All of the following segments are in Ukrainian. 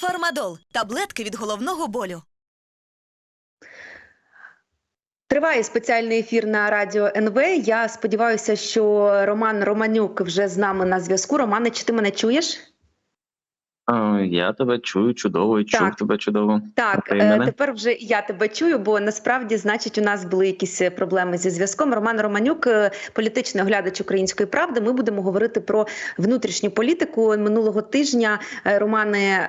Фармадол таблетки від головного болю. Триває спеціальний ефір на радіо НВ. Я сподіваюся, що Роман Романюк вже з нами на зв'язку. Романе, чи ти мене чуєш? Я тебе чую чудово і чув тебе чудово. Так, е, тепер вже я тебе чую, бо насправді, значить, у нас були якісь е, проблеми зі зв'язком. Роман Романюк, е, політичний оглядач української правди. Ми будемо говорити про внутрішню політику минулого тижня. Романе,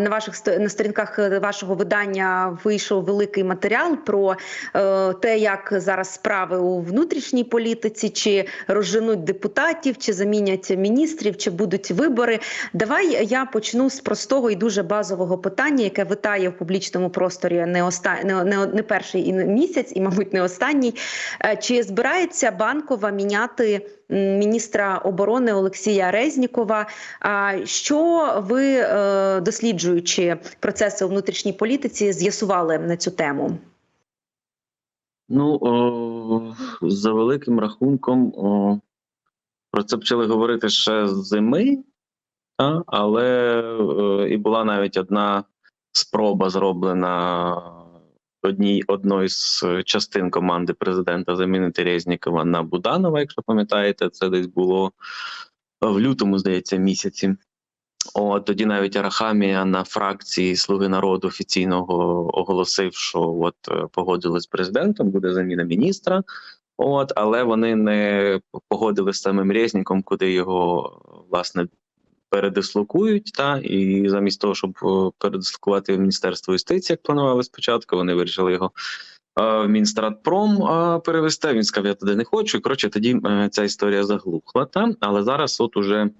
на ваших на сторінках вашого видання вийшов великий матеріал про те, як зараз справи у внутрішній політиці, чи розженуть депутатів, чи замінять міністрів, чи будуть вибори. Давай я почну з простого і дуже базового питання, яке витає в публічному просторі не оста... не, не, не перший місяць, і, мабуть, не останній. Е, Чи збирається банкова міняти міністра оборони Олексія Резнікова? Що ви, е, досліджуючи процеси у внутрішній політиці, з'ясували на цю тему? Ну о, за великим рахунком, о, про це почали говорити ще зими, але е, і була навіть одна спроба зроблена одній одної з частин команди президента замінити Резнікова на Буданова, якщо пам'ятаєте, це десь було в лютому, здається, місяці. О, тоді навіть Арахамія на фракції Слуги народу офіційного оголосив, що от е, погодили з президентом, буде заміна міністра. От, але вони не погодили з самим Резніком, куди його власне передислокують. Та і замість того, щоб е, передислокувати в міністерство юстиції, як планували спочатку, вони вирішили його е, в Мінстратпром е, перевести. Він сказав, я туди не хочу. Коротше, тоді ця історія заглухла. Та але зараз, от уже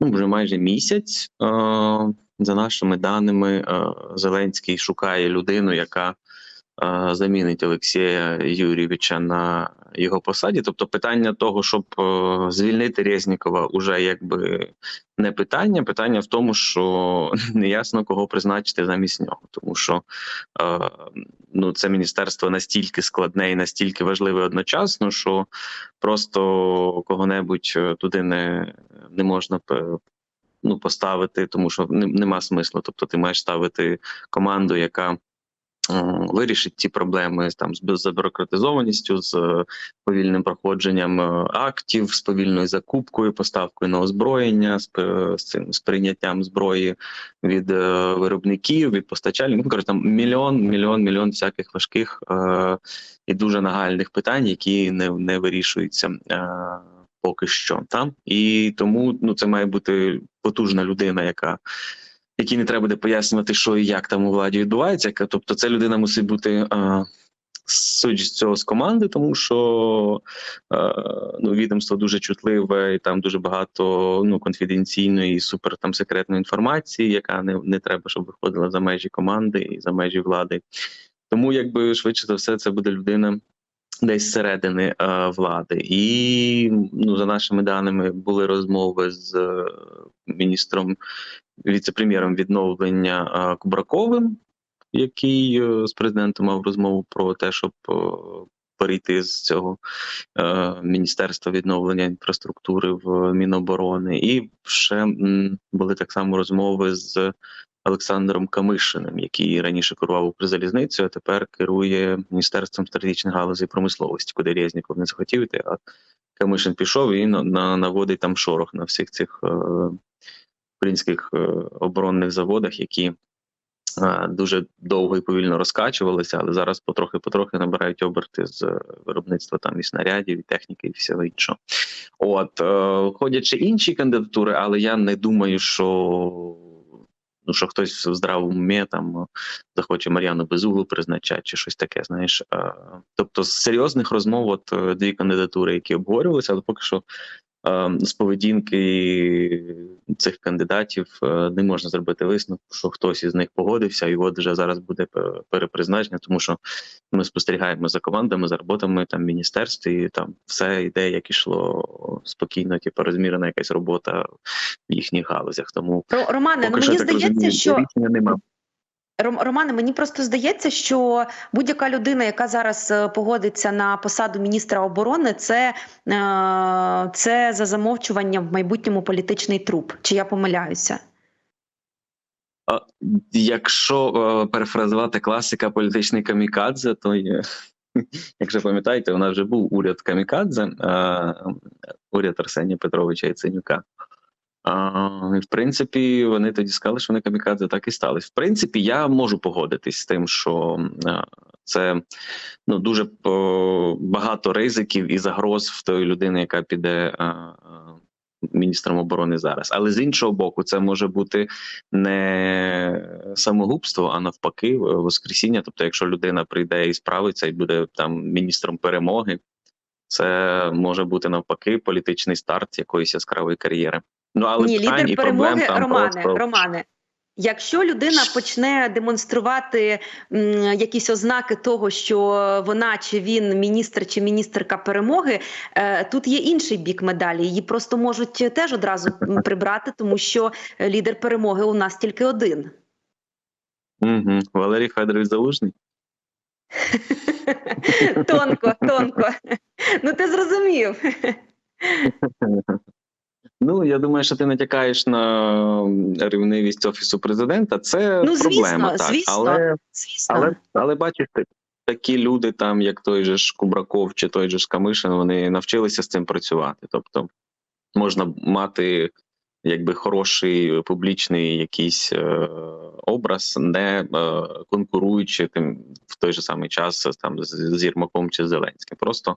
ну, вже майже місяць. За нашими даними, Зеленський шукає людину, яка замінить Олексія Юрійовича на його посаді. Тобто, питання того, щоб е, звільнити Резнікова, уже якби не питання. Питання в тому, що неясно кого призначити замість нього, тому що е, ну, це міністерство настільки складне і настільки важливе одночасно, що просто кого-небудь е, туди не, не можна ну, поставити, тому що нема смислу. Тобто, ти маєш ставити команду, яка вирішить ті проблеми там з забюрократизованістю, з е, повільним проходженням е, актів, з повільною закупкою, поставкою на озброєння, з, з цим з прийняттям зброї від е, виробників, від постачальників. Ну, там мільйон, мільйон, мільйон всяких важких е, і дуже нагальних питань, які не, не вирішуються. Е, Поки що там і тому ну це має бути потужна людина, яка якій не треба буде пояснювати, що і як там у владі відбувається. Тобто, ця людина мусить бути з цього з команди, тому що ну, відомство дуже чутливе, і там дуже багато ну, конфіденційної, супер там секретної інформації, яка не, не треба, щоб виходила за межі команди і за межі влади. Тому, якби швидше за все, це буде людина. Десь зсередини е, влади, і ну за нашими даними були розмови з е, міністром віце-прем'єром відновлення Кубраковим, який е, з президентом мав розмову про те, щоб е, перейти з цього е, міністерства відновлення інфраструктури в Міноборони, і ще були так само розмови з Олександром Камишиним, який раніше керував Укрзалізницею, а тепер керує міністерством стратегічних галузей промисловості, куди Резніков не захотів іти, а Камишин пішов і на, на, наводить там шорох на всіх цих українських е, оборонних заводах, які е, дуже довго і повільно розкачувалися, але зараз потрохи-потрохи набирають оберти з е, виробництва там і снарядів, і техніки, і всього іншого. От ходять ще інші кандидатури, але я не думаю, що. Ну, що хтось в здравому умі там захоче Мар'яну Безуглу призначати чи щось таке, знаєш. Тобто, з серйозних розмов, от дві кандидатури, які обговорювалися, але поки що з поведінки цих кандидатів е, не можна зробити висновку, що хтось із них погодився, і от вже зараз буде перепризначення, тому що ми спостерігаємо за командами, за роботами там в міністерстві, і там все йде, як ішло спокійно, типу розмірена якась робота в їхніх галузях. Тому Ро- Романе, ну мені так здається, розумію, що рішення нема. Ром- Романе, мені просто здається, що будь-яка людина, яка зараз е, погодиться на посаду міністра оборони, це, е, це за замовчуванням в майбутньому політичний труп. Чи я помиляюся? Якщо е, перефразувати класика політичний камікадзе, то є, якщо пам'ятаєте, у нас вже був уряд камікадзе, уряд Арсенія Петровича Яценюка. А, в принципі, вони тоді сказали, що вони камікадзе так і стали. В принципі, я можу погодитись з тим, що це ну, дуже багато ризиків і загроз в тої людини, яка піде міністром оборони зараз. Але з іншого боку, це може бути не самогубство, а навпаки, воскресіння. Тобто, якщо людина прийде і справиться, і буде там міністром перемоги, це може бути навпаки політичний старт якоїсь яскравої кар'єри. Ну але Ні, лідер і проблем перемоги там Романе, просто... Романе. Якщо людина почне демонструвати м, якісь ознаки того, що вона чи він міністр чи міністерка перемоги, е, тут є інший бік медалі. Її просто можуть теж одразу прибрати, тому що лідер перемоги у нас тільки один. Угу. Валерій Федорович Залужний. Тонко, тонко. Ну ти зрозумів. Ну, я думаю, що ти натякаєш на рівнивість офісу президента. Це Ну, звісно, проблема, так. звісно. Але, Звісно. але, але бачиш, ти- такі люди, там, як той же ж Кубраков чи той же ж Камишин, вони навчилися з цим працювати. Тобто можна мати якби хороший публічний якийсь е, образ, не е, конкуруючи тим в той же самий час там з, з Єрмаком чи Зеленським. Просто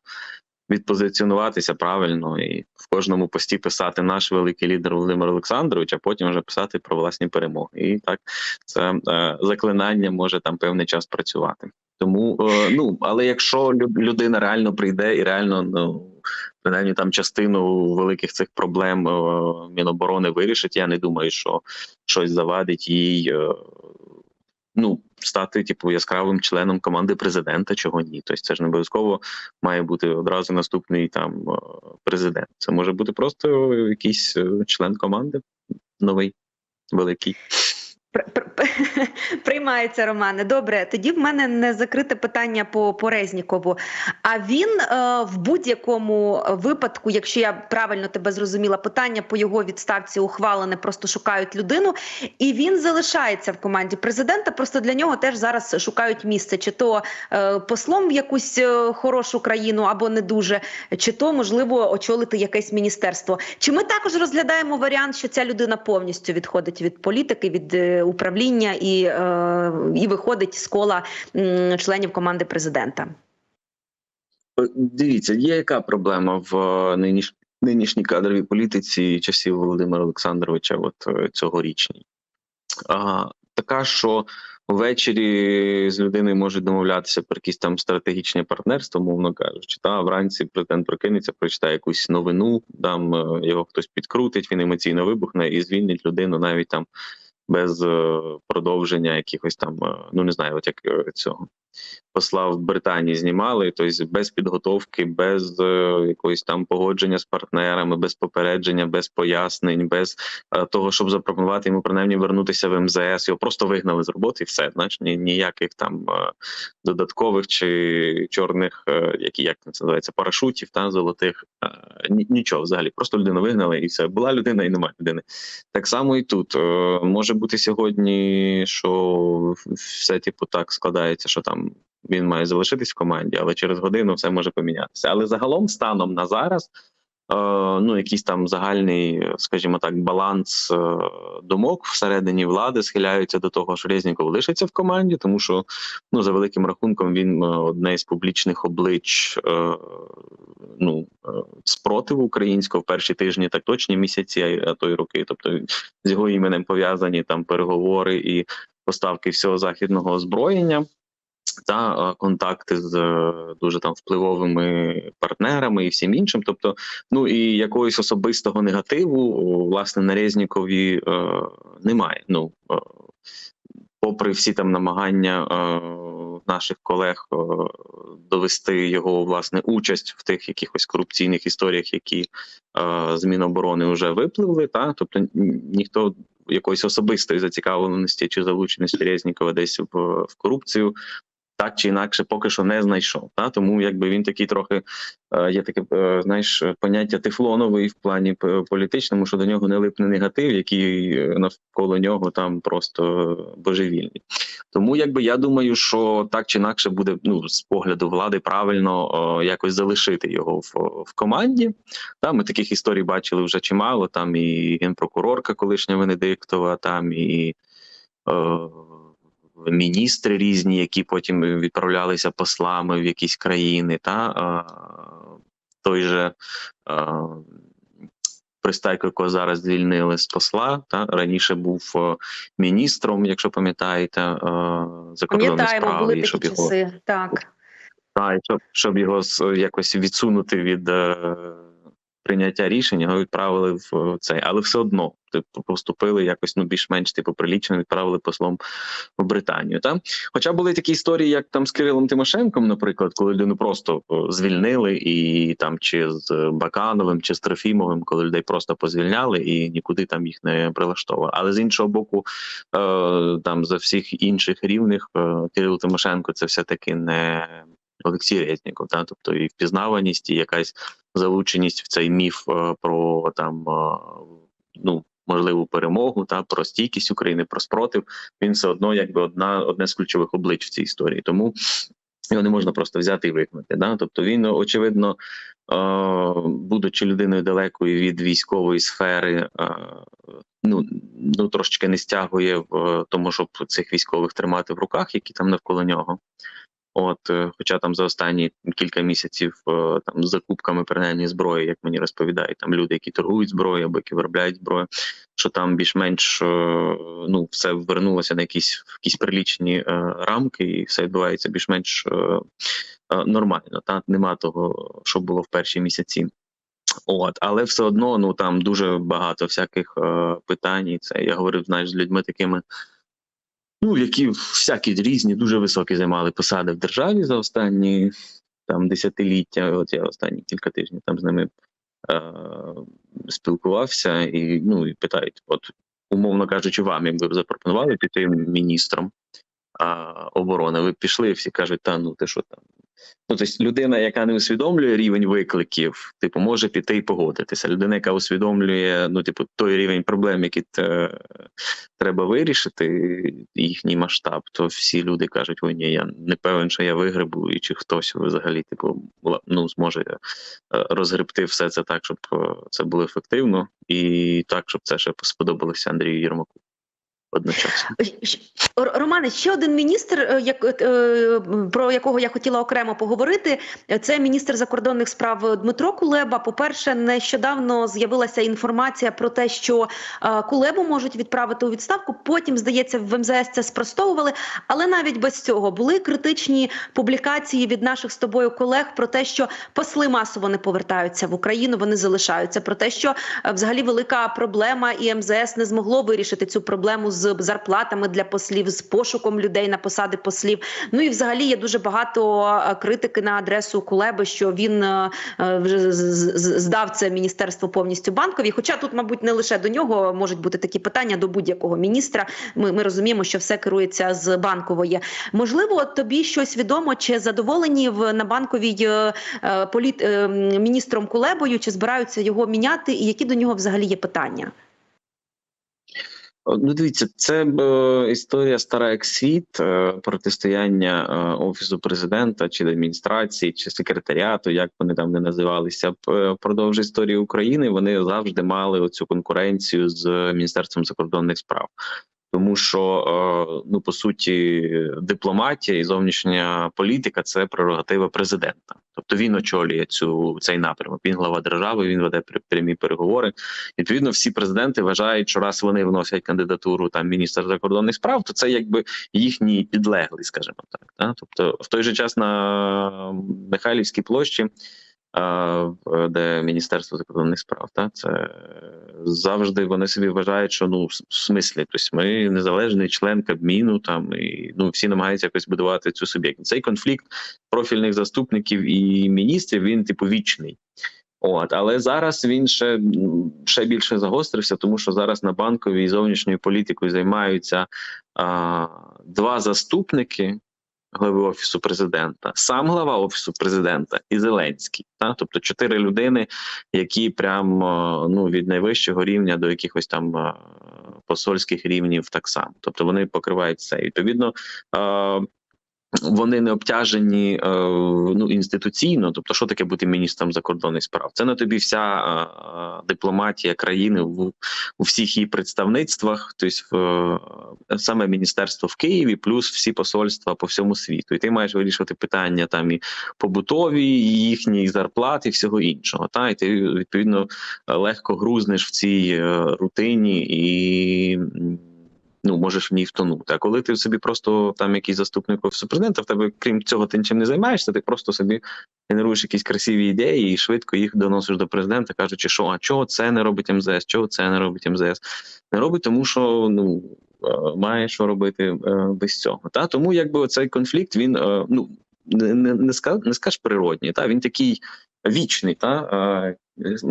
відпозиціонуватися правильно і в кожному пості писати наш великий лідер Володимир Олександрович, а потім вже писати про власні перемоги. І так це е, заклинання може там певний час працювати. Тому е, ну але якщо людина реально прийде і реально ну принаймні там частину великих цих проблем е, Міноборони вирішить, я не думаю, що щось завадить їй. Е, Ну, стати типу яскравим членом команди президента, чого ні. Тобто це ж не обов'язково має бути одразу наступний там е, президент. Це може бути просто якийсь е, член команди новий, великий. Пр- пр- Приймається, Романе. Добре, тоді в мене не закрите питання по, по Резнікову. А він е, в будь-якому випадку, якщо я правильно тебе зрозуміла, питання по його відставці ухвалене, просто шукають людину, і він залишається в команді президента. Просто для нього теж зараз шукають місце, чи то е, послом в якусь е, хорошу країну або не дуже, чи то можливо очолити якесь міністерство. Чи ми також розглядаємо варіант, що ця людина повністю відходить від політики, від е, управління і, е, і виходить з кола членів команди президента? Е, Дивіться, є яка проблема в е, ниніш... нинішній кадровій політиці часів Володимира Олександровича, от цьогорічній. А, така, що ввечері з людиною можуть домовлятися про якісь там стратегічне партнерство, мовно кажучи. Та вранці президент прокинеться, прочитає якусь новину, там його хтось підкрутить, він емоційно вибухне і звільнить людину навіть там без е, продовження якихось там, е, ну не знаю, от як е, цього посла в Британії знімали, тобто без підготовки, без е, якоїсь там погодження з партнерами, без попередження, без пояснень, без е, того, щоб запропонувати йому принаймні вернутися в МЗС. Його просто вигнали з роботи, і все. Знаєш, ні, ніяких там е, додаткових чи чорних, які як це називається, парашутів та золотих. ні- нічого взагалі. Просто людину вигнали, і все. Була людина і немає людини. Так само і тут може бути сьогодні, що все типу так складається, що там він має залишитись в команді, але через годину все може помінятися. Але загалом, станом на зараз, е, ну якийсь там загальний, скажімо так, баланс е, думок всередині влади схиляються до того, що Резніков лишиться в команді, тому що ну за великим рахунком він е, одне із публічних облич е, ну е, спротиву українського в перші тижні, так точні місяці, а то й роки. Тобто з його іменем пов'язані там переговори і поставки всього західного озброєння. Та е, контакти з е, дуже там впливовими партнерами і всім іншим. Тобто, ну і якогось особистого негативу власне на Резнікові е, немає. Ну е, попри всі там намагання е, наших колег е, довести його власне участь в тих якихось корупційних історіях, які е, з Міноборони вже випливли. Та тобто ні- ніхто якоїсь особистої зацікавленості чи залученості Резнікова десь в, в корупцію так чи інакше поки що не знайшов. Та? Тому якби він такий трохи є таке, знаєш, поняття тефлоновий в плані політичному, що до нього не липне негатив, який навколо нього там просто божевільний. Тому якби я думаю, що так чи інакше буде ну з погляду влади правильно о, якось залишити його в, в команді. Та ми таких історій бачили вже чимало. Там і генпрокурорка колишня Венедиктова, там і е, міністри різні, які потім відправлялися послами в якісь країни. Та е, той же. Е, Пристайко, якого зараз звільнили з посла, та раніше був міністром, якщо пам'ятаєте, е, закордонних справ, були і щоб такі його часи. Так. і щоб, щоб його якось відсунути від е, прийняття рішень, його відправили в цей, але все одно типу, поступили якось ну більш-менш типу прилічно, відправили послом в Британію. Та? Хоча були такі історії, як там з Кирилом Тимошенком, наприклад, коли людину просто звільнили, і там чи з Бакановим, чи з Трофімовим, коли людей просто позвільняли і нікуди там їх не прилаштовували. Але з іншого боку, е, там за всіх інших рівних е, Кирил Тимошенко це все таки не. Олексій Резніков, та тобто і впізнаваність, і якась залученість в цей міф е, про там е, ну можливу перемогу та про стійкість України, про спротив. Він все одно якби одна одне з ключових облич в цій історії. Тому його не можна просто взяти і викнути. Да? Тобто він очевидно, е, будучи людиною далекою від військової сфери, ну ну трошечки не стягує в тому, щоб цих військових тримати в руках, які там навколо нього. От, е, хоча там за останні кілька місяців е, там з закупками принаймні зброї, як мені розповідають, там люди, які торгують зброєю або які виробляють зброю, що там більш-менш е, ну все вернулося на якісь якісь прилічні рамки, і все відбувається більш-менш нормально. Та нема того, що було в перші місяці. От, але все одно ну там дуже багато всяких е, питань. І це я говорив знаєш, з людьми такими. Ну, які всякі різні, дуже високі займали посади в державі за останні там десятиліття. От я останні кілька тижнів там з ними е- спілкувався і ну і питають: от, умовно кажучи, вам якби запропонували піти міністром а, оборони, ви пішли, всі кажуть, та ну ти що там. Ну, тобто людина, яка не усвідомлює рівень викликів, типу, може піти і погодитися. Людина, яка усвідомлює ну, типу, той рівень проблем, які те, треба вирішити, їхній масштаб, то всі люди кажуть: ой, ні, я не певен, що я вигребу, і чи хтось взагалі типу, ну, зможе е, розгребти все це так, щоб е, це було ефективно, і так, щоб це ще сподобалося Андрію Єрмаку одночасно. Романе, ще один міністр, е, як, е, про якого я хотіла окремо поговорити, е, це міністр закордонних справ Дмитро Кулеба. По-перше, нещодавно з'явилася інформація про те, що е, Кулебу можуть відправити у відставку. Потім, здається, в МЗС це спростовували. Але навіть без цього були критичні публікації від наших з тобою колег про те, що посли масово не повертаються в Україну, вони залишаються. Про те, що е, взагалі велика проблема, і МЗС не змогло вирішити цю проблему з зарплатами для послів, з пошуком людей на посади послів. Ну і взагалі є дуже багато е, критики на адресу Кулеби, що він е, е, вже з- з- з- здав це міністерство повністю банкові. Хоча тут, мабуть, не лише до нього можуть бути такі питання до будь-якого міністра. Ми, ми розуміємо, що все керується з банкової. Можливо, тобі щось відомо, чи задоволені в на банковій політ міністром Кулебою, чи збираються його міняти, і які до нього взагалі є питання? О, Ну, дивіться, це е, історія стара як світ, е, протистояння е, офісу президента чи адміністрації, чи секретаріату, як вони там не називалися. Е, історії України вони завжди мали оцю конкуренцію з міністерством закордонних справ. Тому що е, ну по суті дипломатія і зовнішня політика це прерогатива президента. Тобто він очолює цю цей напрямок. Він глава держави, він веде пря- прямі переговори. Відповідно, всі президенти вважають, що раз вони вносять кандидатуру там міністра закордонних справ, то це якби їхній підлеглий, скажімо так. Да? Тобто, в той же час на Михайлівській площі. Де Міністерство закордонних справ, та це завжди вони собі вважають, що ну в смислі, тобто ми незалежний член Кабміну, там і ну всі намагаються якось будувати цю суб'єктність. Цей конфлікт профільних заступників і міністрів він типу вічний. От, але зараз він ще, ще більше загострився, тому що зараз на банковій і зовнішньою політикою займаються а, два заступники глави офісу президента, сам глава офісу президента і Зеленський. Та? Тобто чотири людини, які прям е, ну від найвищого рівня до якихось там е, посольських рівнів, так само. Тобто вони покривають це. І, Відповідно. Е, Вони не обтяжені е, ну інституційно, тобто, що таке бути міністром закордонних справ? Це на тобі вся е, дипломатія країни в у всіх її представництвах, тобто в, саме міністерство в Києві, плюс всі посольства по всьому світу. І ти маєш вирішувати питання там і побутові, і їхні зарплати, і всього іншого. Та і ти відповідно легко грузнеш в цій е, рутині і. Ну, можеш в ній втонути. А коли ти собі просто там якийсь заступник офісу президента, в тебе крім цього ти нічим не займаєшся, ти просто собі генеруєш якісь красиві ідеї і швидко їх доносиш до президента, кажучи, що а чого це не робить МЗС, чого це не робить МЗС. Не робить, тому що ну е, має що робити е, без цього. Та тому, якби цей конфлікт він е, ну не, не, не, ска, не скаж природній, та він такий вічний. Та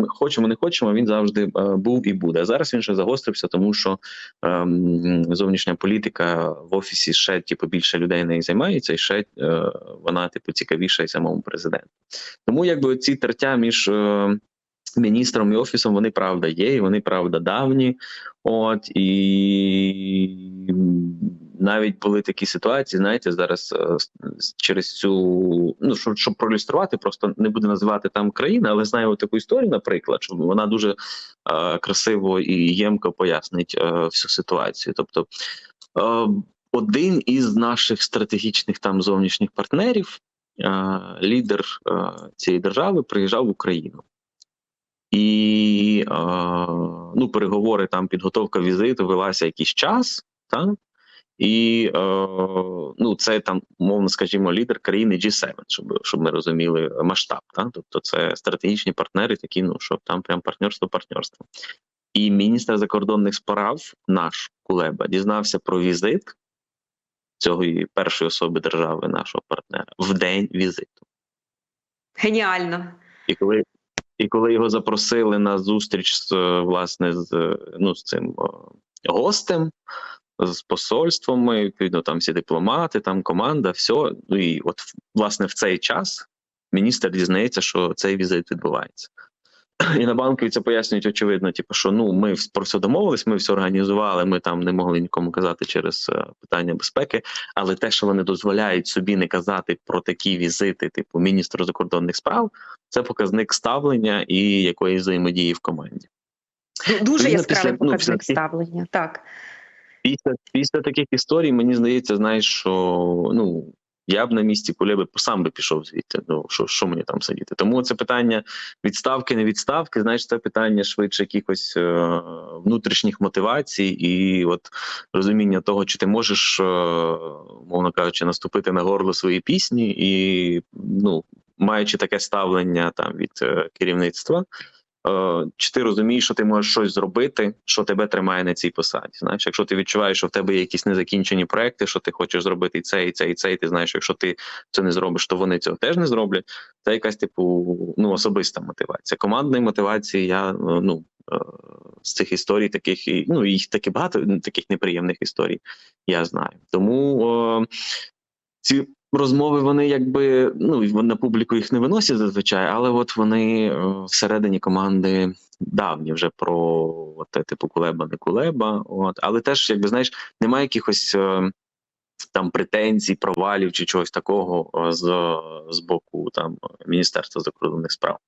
хочемо, не хочемо. Він завжди е, був і буде. Зараз він ще загострився, тому що ем, зовнішня політика в офісі ще типу більше людей нею займається, і ще е, вона типу цікавіша і самому президенту. Тому якби ці тертя між е, міністром і офісом вони правда є, і вони правда давні. От і навіть були такі ситуації, знаєте, зараз е, через цю ну щоб, щоб проілюструвати, просто не буду називати там країни, але знаю таку історію, наприклад, що вона дуже е, красиво і ємко пояснить е, всю ситуацію. Тобто, е, один із наших стратегічних там зовнішніх партнерів, е, лідер е, цієї держави, приїжджав в Україну. І е, ну, переговори там, підготовка візиту велася якийсь час, та? І е, ну, це там, мовно скажімо, лідер країни G7, щоб, щоб ми розуміли масштаб. Та? Тобто це стратегічні партнери, такі, ну що там прям партнерство, партнерство. І міністр закордонних справ наш Кулеба дізнався про візит цієї першої особи держави, нашого партнера, в день візиту. Геніально. І коли, і коли його запросили на зустріч з власне з ну з цим гостем, з посольствами, відповідно, там всі дипломати, там команда, все. Ну і от власне в цей час міністр дізнається, що цей візит відбувається. І на банкові це пояснюють очевидно, типу, що ну ми про все домовились, ми все організували. Ми там не могли нікому казати через е, питання безпеки. Але те, що вони дозволяють собі не казати про такі візити, типу міністру закордонних справ, це показник ставлення і якоїсь взаємодії в команді. Дуже яскравий ну, показник після ставлення. Так. Після після таких історій мені здається, знаєш, що ну я б на місці Кулеби сам би пішов звідти. Ну що, що мені там сидіти? Тому це питання відставки, не відставки. Знаєш, це питання швидше якихось е, внутрішніх мотивацій, і от розуміння того, чи ти можеш, е, мовно кажучи, наступити на горло своєї пісні, і ну маючи таке ставлення там від е, керівництва. Е, Чи ти розумієш, що ти можеш щось зробити, що тебе тримає на цій посаді? Знаєш, якщо ти відчуваєш, що в тебе є якісь незакінчені проекти, що ти хочеш зробити і це, і це, і це, і ти знаєш, що якщо ти це не зробиш, то вони цього теж не зроблять. Це якась типу ну особиста мотивація. Командної мотивації я е, ну е, з цих історій, таких і ну їх таки багато таких неприємних історій. Я знаю. Тому е, ці розмови вони якби ну на публіку їх не виносять зазвичай, але от вони е, всередині команди давні вже про от, типу кулеба, не кулеба. От але теж, якби знаєш, немає якихось. е, Там претензій, провалів чи чогось такого е, з, з боку там Міністерства закордонних справ.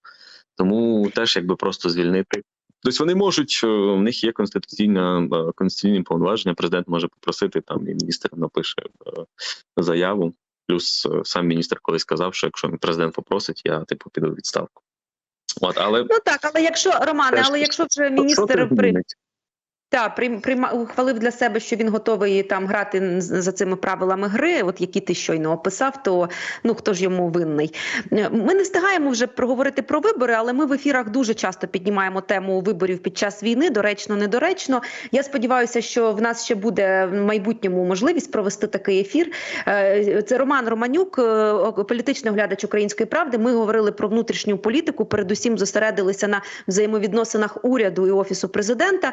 Тому теж якби просто звільнити. Тобто вони можуть, в них є конституційна е, конституційні повноваження. Президент може попросити там, і міністр напише заяву. Плюс е, сам міністр колись сказав, що якщо президент попросить, я типу піду в відставку. От, але Ну так, але якщо Романе, але якщо вже міністр при? Та прийм, прийма, ухвалив для себе, що він готовий там грати за цими правилами гри, от які ти щойно описав, то ну хто ж йому винний? Е, Ми не встигаємо вже проговорити про вибори, але ми в ефірах дуже часто піднімаємо тему виборів під час війни, доречно, недоречно. Я сподіваюся, що в нас ще буде в майбутньому можливість провести такий ефір. Е, Це Роман Романюк, е, політичний оглядач української правди. Ми говорили про внутрішню політику. Передусім зосередилися на взаємовідносинах уряду і офісу президента.